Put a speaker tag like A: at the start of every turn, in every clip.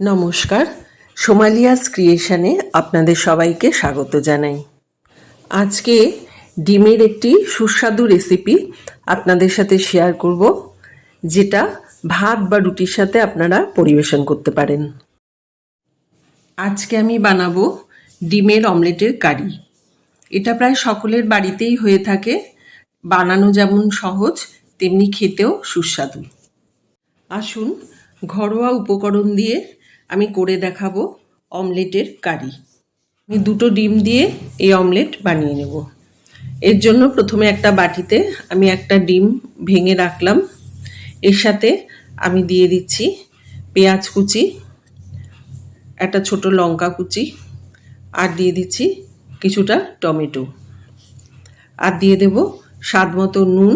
A: নমস্কার। সোমালিয়াস ক্রিয়েশনে আপনাদের সবাইকে স্বাগত জানাই। আজকে ডিমের একটি সুস্বাদু রেসিপি আপনাদের সাথে শেয়ার করব, যেটা ভাত বা রুটির সাথে আপনারা পরিবেশন করতে পারেন। আজকে আমি বানাবো ডিমের অমলেটের কারি। এটা প্রায় সকলের বাড়িতেই হয়ে থাকে, বানানো যেমন সহজ, তেমনি খেতেও সুস্বাদু। আসুন ঘরোয়া উপকরণ দিয়ে আমি করে দেখাবো অমলেটের কারি। আমি দুটো ডিম দিয়ে এই অমলেট বানিয়ে নেব। এর জন্য প্রথমে একটা বাটিতে আমি একটা ডিম ভেঙে রাখলাম। এর সাথে আমি দিয়ে দিচ্ছি পেঁয়াজ কুচি, একটা ছোট লঙ্কা কুচি, আর দিয়ে দিচ্ছি কিছুটা টমেটো। আর দিয়ে দেব স্বাদ মতো নুন,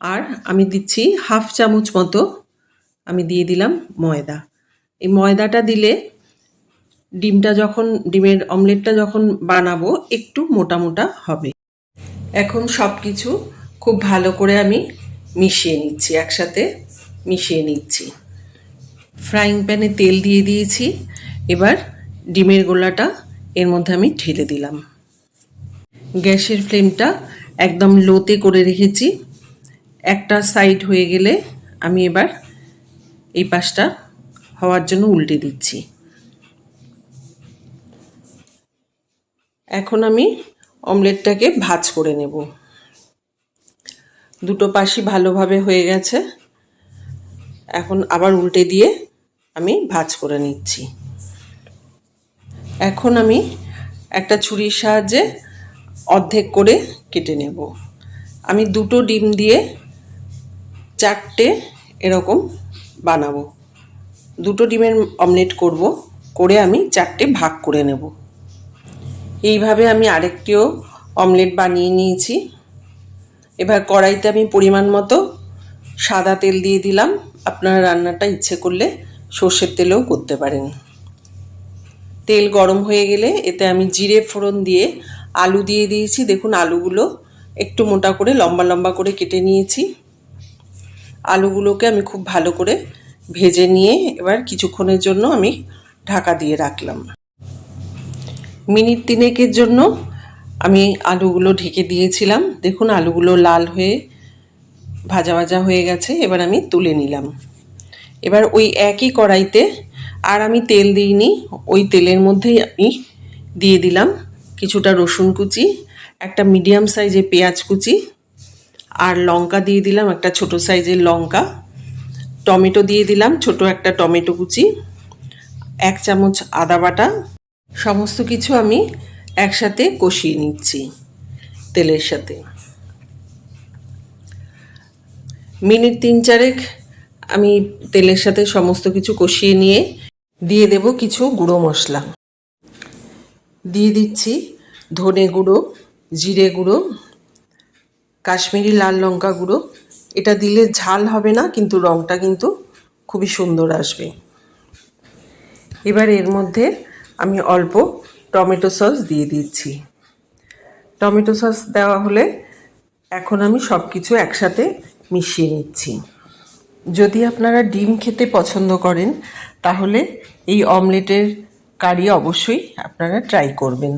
A: আর আমি দিচ্ছি হাফ চামচ মতো আমি দিয়ে দিলাম ময়দা। এই ময়দাটা দিলে ডিমটা যখন, ডিমের অমলেটটা যখন বানাবো, একটু মোটা মোটা হবে। এখন সব কিছু খুব ভালো করে আমি মিশিয়ে নিচ্ছি, একসাথে মিশিয়ে নিচ্ছি। ফ্রাইং প্যানে তেল দিয়ে দিয়েছি, এবার ডিমের গোলাটা এর মধ্যে আমি ঢেলে দিলাম। গ্যাসের ফ্লেমটা একদম লোতে করে রেখেছি। একটা সাইড হয়ে গেলে আমি এবার এই পাশটা হওয়ার জন্য উল্টে দিচ্ছি। এখন আমি অমলেটটাকে ভাজ করে নেব। দুটো পাশই ভালোভাবে হয়ে গেছে। এখন আবার উল্টে দিয়ে আমি ভাজ করে নিচ্ছি। এখন আমি একটা ছুরির সাহায্যে অর্ধেক করে কেটে নেব। আমি দুটো ডিম দিয়ে চারটে এরকম বানাবো। দুটো ডিমের অমলেট করব, করে আমি চারটে ভাগ করে নেব। এইভাবে আমি আরেকটিও অমলেট বানিয়ে নিয়েছি। এবার কড়াইতে আমি পরিমাণ মতো সাদা তেল দিয়ে দিলাম। আপনারা রান্নাটা ইচ্ছে করলে সর্ষের তেলেও করতে পারেন। তেল গরম হয়ে গেলে এতে আমি জিরে ফোড়ন দিয়ে আলু দিয়ে দিয়েছি। দেখুন, আলুগুলো একটু মোটা করে লম্বা লম্বা করে কেটে নিয়েছি। আলুগুলোকে আমি খুব ভালো করে ভেজে নিয়ে এবার কিছুক্ষণের জন্য আমি ঢাকা দিয়ে রাখলাম। মিনিট তিনেকের জন্য আমি আলুগুলো ঢেকে দিয়েছিলাম। দেখুন, আলুগুলো লাল হয়ে ভাজা ভাজা হয়ে গেছে, এবার আমি তুলে নিলাম। এবার ওই একই কড়াইতে, আর আমি তেল দিইনি, ওই তেলের মধ্যেই আমি দিয়ে দিলাম কিছুটা রসুন কুচি, একটা মিডিয়াম সাইজের পেঁয়াজ কুচি, আর লঙ্কা দিয়ে দিলাম একটা ছোট সাইজের লঙ্কা। টমেটো দিয়ে দিলাম, ছোট একটা টমেটো কুচি, এক চামচ আদা বাটা, সমস্ত কিছু আমি একসাথে কষিয়ে নিচ্ছি তেলের সাথে। মিনিট তিন চারেক আমি তেলের সাথে সমস্ত কিছু কষিয়ে নিয়ে দিয়ে দেব কিছু গুঁড়ো মশলা। দিয়ে দিচ্ছি ধনে গুঁড়ো, জিরে গুঁড়ো, কাশ্মীরি লাল লঙ্কা গুঁড়ো এটা দিলে ঝাল হবে না, কিন্তু রঙটা কিন্তু খুবই সুন্দর আসবে। এবার এর মধ্যে আমি অল্প টমেটো সস দিয়ে দিচ্ছি। টমেটো সস দেওয়া হলে এখন আমি সব কিছু একসাথে মিশিয়ে নিচ্ছি। যদি আপনারা ডিম খেতে পছন্দ করেন, তাহলে এই অমলেটের কারি অবশ্যই আপনারা ট্রাই করবেন।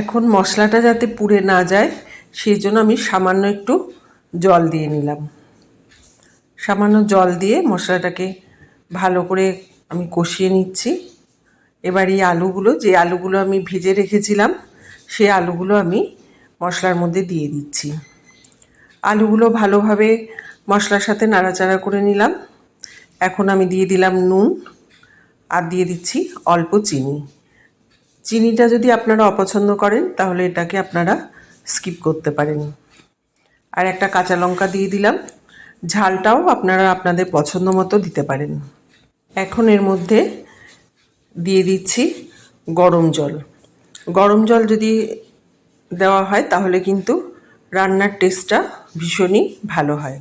A: এখন মশলাটা যাতে পুড়ে না যায় সেই জন্য আমি সামান্য একটু জল দিয়ে নিলাম। সামান্য জল দিয়ে মশলাটাকে ভালো করে আমি কষিয়ে নিচ্ছি। এবার এই আলুগুলো, যে আলুগুলো আমি ভেজে রেখেছিলাম সেই আলুগুলো আমি মশলার মধ্যে দিয়ে দিচ্ছি। আলুগুলো ভালোভাবে মশলার সাথে নাড়াচাড়া করে নিলাম। এখন আমি দিয়ে দিলাম নুন আর দিয়ে দিচ্ছি অল্প চিনি। চিনিটা যদি আপনারা অপছন্দ করেন, তাহলে এটাকে আপনারা স্কিপ করতে পারেন। আর একটা কাঁচা লঙ্কা দিয়ে দিলাম। ঝালটাও আপনারা আপনাদের পছন্দ মতো দিতে পারেন। এখন এর মধ্যে দিয়ে দিচ্ছি গরম জল। গরম জল যদি দেওয়া হয় তাহলে কিন্তু রান্নার টেস্টটা ভীষণই ভালো হয়।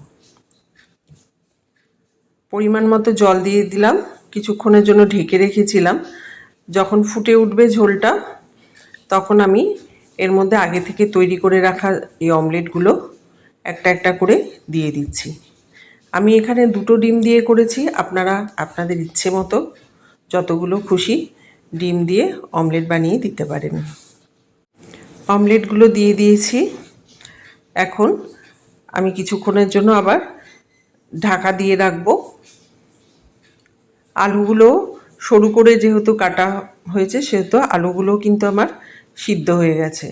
A: পরিমাণ মতো জল দিয়ে দিলাম। কিছুক্ষণের জন্য ঢেকে রেখেছিলাম। যখন ফুটে উঠবে ঝোলটা, তখন আমি এর মধ্যে আগে থেকে তৈরি করে রাখা এই অমলেটগুলো একটা একটা করে দিয়ে দিচ্ছি। আমি এখানে দুটো ডিম দিয়ে করেছি। আপনারা, আপনাদের ইচ্ছে মতো যতগুলো খুশি ডিম দিয়ে অমলেট বানিয়ে দিতে পারেন। অমলেটগুলো দিয়ে দিয়েছি। এখন আমি কিছুক্ষণের জন্য আবার ঢাকা দিয়ে রাখব। আলুগুলো সরু করে যেহেতু কাটা হয়েছে, সেহেতু আলুগুলো কিন্তু আমার সিদ্ধ হয়ে গেছে।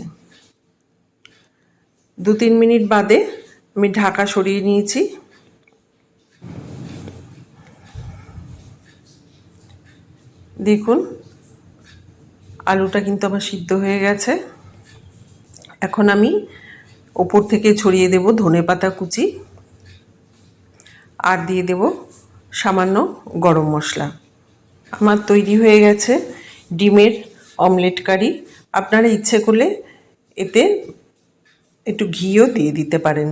A: দু তিন মিনিট বাদে আমি ঢাকা সরিয়ে নিয়েছি। দেখুন, আলুটা কিন্তু আমার সিদ্ধ হয়ে গেছে। এখন আমি ওপর থেকে ছড়িয়ে দেব ধনে পাতা কুচি আর দিয়ে দেব সামান্য গরম মশলা। আমার তৈরি হয়ে গেছে ডিমের অমলেট কারি। আপনারা ইচ্ছে করলে এতে একটু ঘিও দিয়ে দিতে পারেন।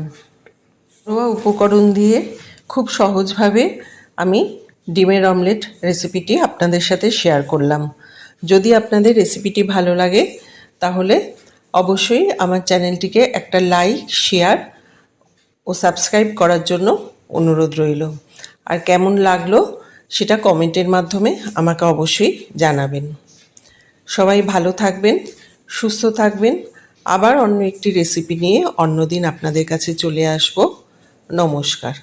A: ঘরোয়া উপকরণ দিয়ে খুব সহজভাবে আমি ডিমের অমলেট রেসিপিটি আপনাদের সাথে শেয়ার করলাম। যদি আপনাদের রেসিপিটি ভালো লাগে, তাহলে অবশ্যই আমার চ্যানেলটিকে একটা লাইক, শেয়ার ও সাবস্ক্রাইব করার জন্য অনুরোধ রইল। আর কেমন লাগল সেটা কমেন্টের মাধ্যমে আমাকে অবশ্যই জানাবেন। সবাই ভালো থাকবেন, সুস্থ থাকবেন। আবার অন্য একটি রেসিপি নিয়ে অন্যদিন আপনাদের কাছে চলে আসব। নমস্কার।